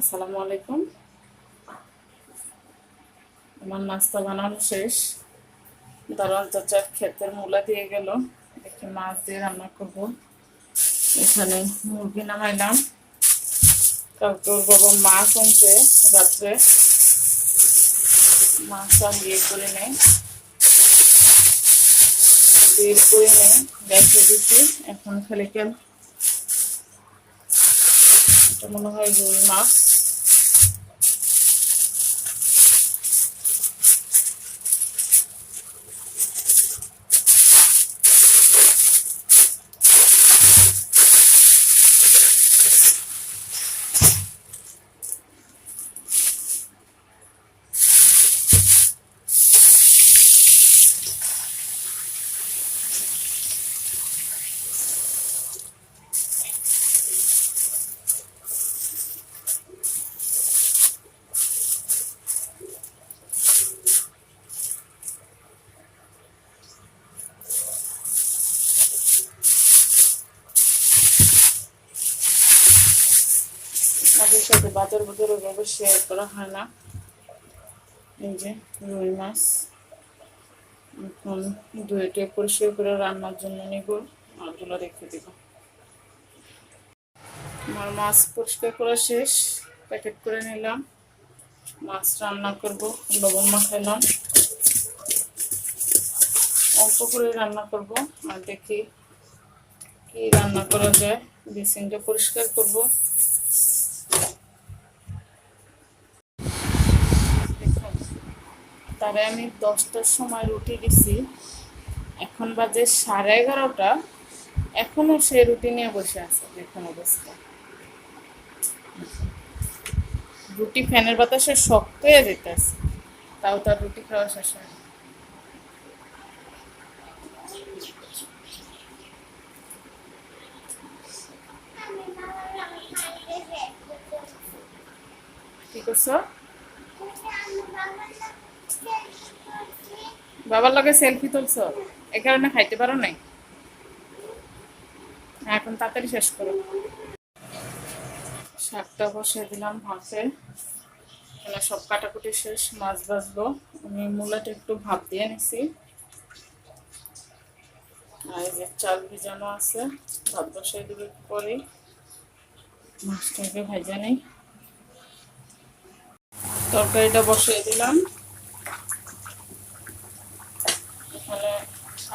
আসসালামু আলাইকুম। আমার নাস্তা বানানো শেষ। দারুণ চাচা ক্ষেতের মূলা দিয়ে গেল। দেখি মাছ দিয়ে রান্না করব। এখানে মুরগি নামাইলাম। কালকে ওর বাবা মাছ আনছে রাত্রে। মাছ আর ইয়ে করে নেই বের করে নেই রেখে দিচ্ছি এখন খালি কেন? মনে হয় রুই মাছ। তাদের সাথে বাজার বাজার ওইভাবে শেয়ার করা হয় না। এই যে রুই মাছ। এখন দুইটা পরিষ্কার করে রান্নার জন্য নিব। মাছগুলো রেখে দিব। আমার মাছ পরিষ্কার করা শেষ। প্যাকেট করে নিলাম। মাছ রান্না করব, লবণ মাখাইলাম অল্প করে রান্না করব, আর দেখি কি রান্না করা যায়। বেসিনটা পরিষ্কার করব দেখুন তারে আমি দশটার সময় রুটি দিছি। এখন বাজে সাড়ে এগারোটা। এখনও সে রুটি নিয়ে বসে আছে, দেখুন অবস্থা। রুটি ফ্যানের বাতাসে শক্ত হয়ে যেতেছে তাও তার রুটি খাওয়া শেষ হয়। কি করছ? বাবার লগে সেলফি তুলছো? এ কারণে খাইতে পারো নাই? হ্যাঁ, এখন তাড়াতাড়ি শেষ করো। শাকটা বসিয়ে দিলাম ভাতে। এখানে সব কাটাকুটি শেষ মাছ ভাজবো। আমি মূলাটা একটু ভাপ দিয়ে নিছি। আর যে চাল ভিজানো আছে ভাত বসিয়ে দেবো একটু পরেই। মাছটাকে ভাজা নেই। তরকারিটা বসিয়ে দিলাম। এখানে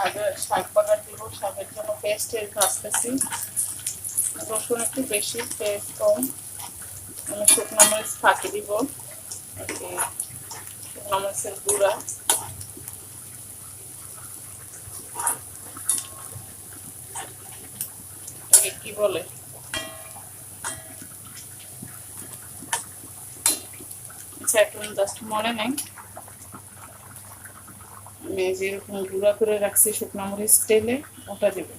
আগে শাক বাগার দিব, শাকের জন্য পেস্ট ভাজতেছি রসুন একটু বেশি পেস্ট কম। আমি শুকনো মরিচ ফাঁকি দিব। শুকনো মরিচের গুঁড়া। কি বলে? আচ্ছা এখন জাস্ট মনে নেই। যেরকম গুঁড়া করে রাখছি শুকনো মরিচ তেলে, ওটা দেব।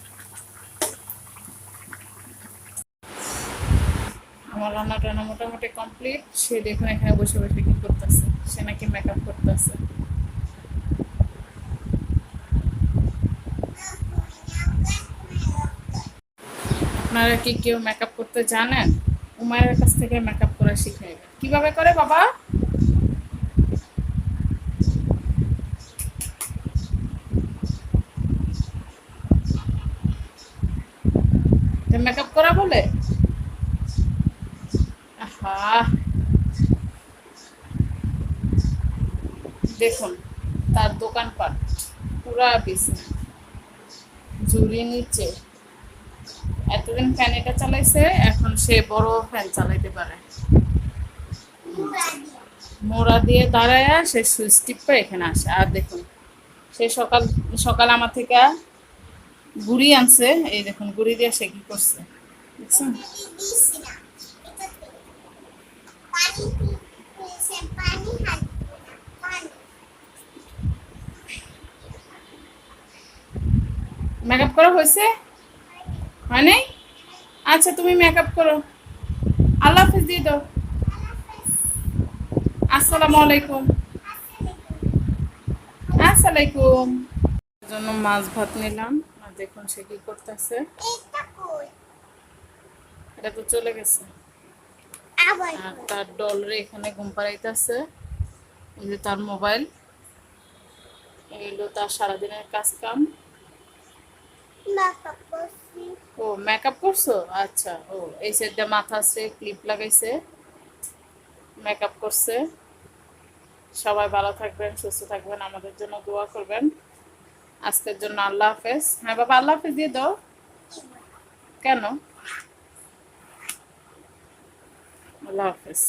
আমার রান্না টান্না মোটামুটি কমপ্লিট সে দেখুন এখানে বসে বসে কি করতেছে। সে নাকি মেকআপ করতেছে। আপনারা কি কেউ মেকআপ করতে জানেন? উমায়ের কাছ থেকে মেকআপ করা শিখে। কীভাবে করে বাবা মেকআপ করা বলে দেখুন, তার দোকানপাট, পুরা বিছনা ঝুড়ি নিচে। এতদিন ফ্যান এটা চালাইছে, এখন সে বড় ফ্যান চালাইতে পারে। মোড়া দিয়ে দাঁড়ায় সে সুইচ টিপে এখানে আসে। আর দেখুন, সে সকাল সকাল আমার থেকে গুড়ি আনছে। এই দেখুন, গুড়ি দিয়ে সে কি করছে? দেখছেন? মেকআপ করা হয়েছে? হয় নাই আচ্ছা তুমি মেকআপ করো। আল্লাহ হাফিজ দিয়ে দাও। আসসালামু আলাইকুম। আসসালামাইকুম জন্য মাছ ভাত নিলাম। আর দেখুন সে কি করতেছে। এটা তো চলে গেছে। আর তার ডলরে এখানে ঘুম পাড়াইতেছে। এই যে তার মোবাইল এই হলো তার সারাদিনের কাজ কাম ও মেকআপ করছ? আচ্ছা ও, এই সাইডটা মাথা আছে ক্লিপ লাগাইছে মেকআপ করছে। সবাই ভালো থাকবেন, সুস্থ থাকবেন, আমাদের জন্য দোয়া করবেন। আজকের জন্য আল্লাহ হাফেজ। হ্যাঁ বাবা, আল্লাহ হাফেজ দিয়ে দাও। কেন? আল্লাহ হাফেজ।